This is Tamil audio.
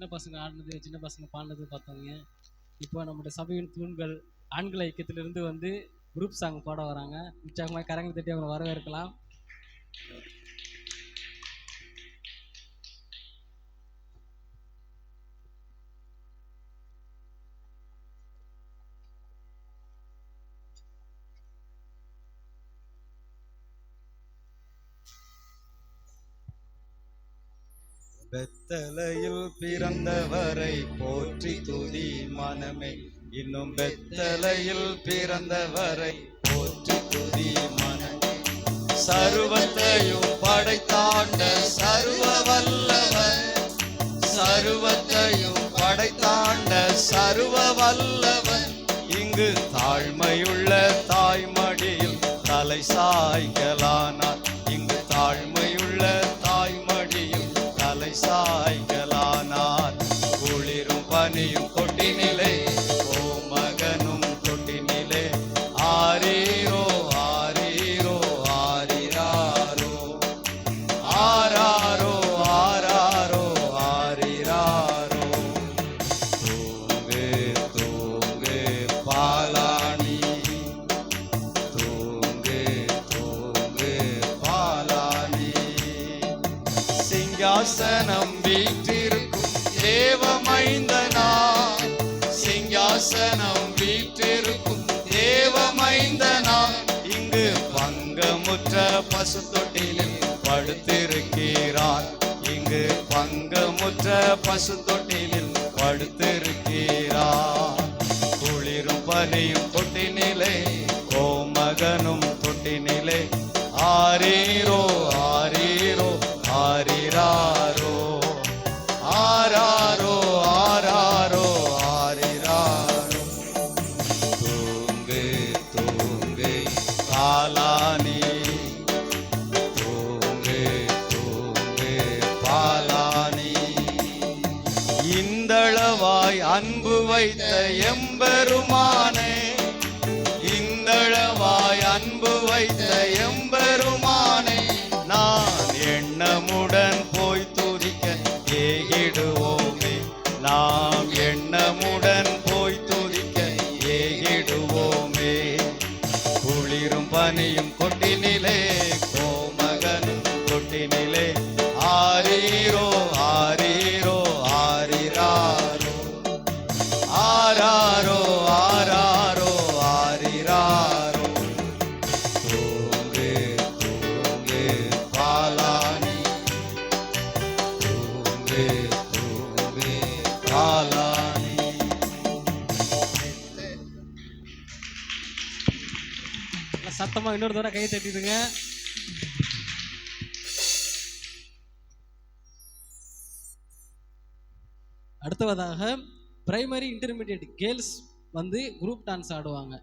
சின்ன பசங்க ஆடினது சின்ன பசங்க பாடினது பார்த்தோங்க இப்போ நம்முடைய சபையின் தூண்கள் ஆண்கள் ஐக்கியத்திலிருந்து வந்து குரூப் சாங் பாட வராங்க. உற்சாகமாக கரங்களை தட்டி அவங்களை வரவேற்கலாம். பெத்தலையில் பிறந்தவரை போற்றி துதி மனமே. இன்னும் பெத்தலையில் பிறந்தவரை போற்றி துதி மனமே. சருவத்தையும் படைத்தாண்ட சர்வ வல்லவர் சருவத்தையும் படைத்தாண்ட சர்வ வல்லவர் இங்கு தாழ்மையுள்ள தாய்மடியில் தலை சாய்கலானார் சிங்காசனம் வீற்றிருக்கும். தேவமைந்தனா சிங்காசனம் வீற்றிருக்கும். தேவமைந்தனா இங்கு பங்கமுற்ற பசு தொட்டிலில் படுத்திருக்கிறான் இங்கு பங்கமுற்ற பசு தொட்டிலில் படுத்திருக்கிறான் குளிரும் பனியும் தொட்டினிலே கோமகனும் தொட்டினிலே ஆரீரோ ஆரீரோ. இந்தளவாய் அன்பு வைத்த எம்பெருமானே இந்தளவாய் அன்பு வைத்த எம் சத்தமாக இன்னொரு தடவை கையை தட்டிடுங்க. அடுத்ததாக பிரைமரி இன்டர்மீடியட் கேர்ள்ஸ் வந்து குரூப் டான்ஸ் ஆடுவாங்க.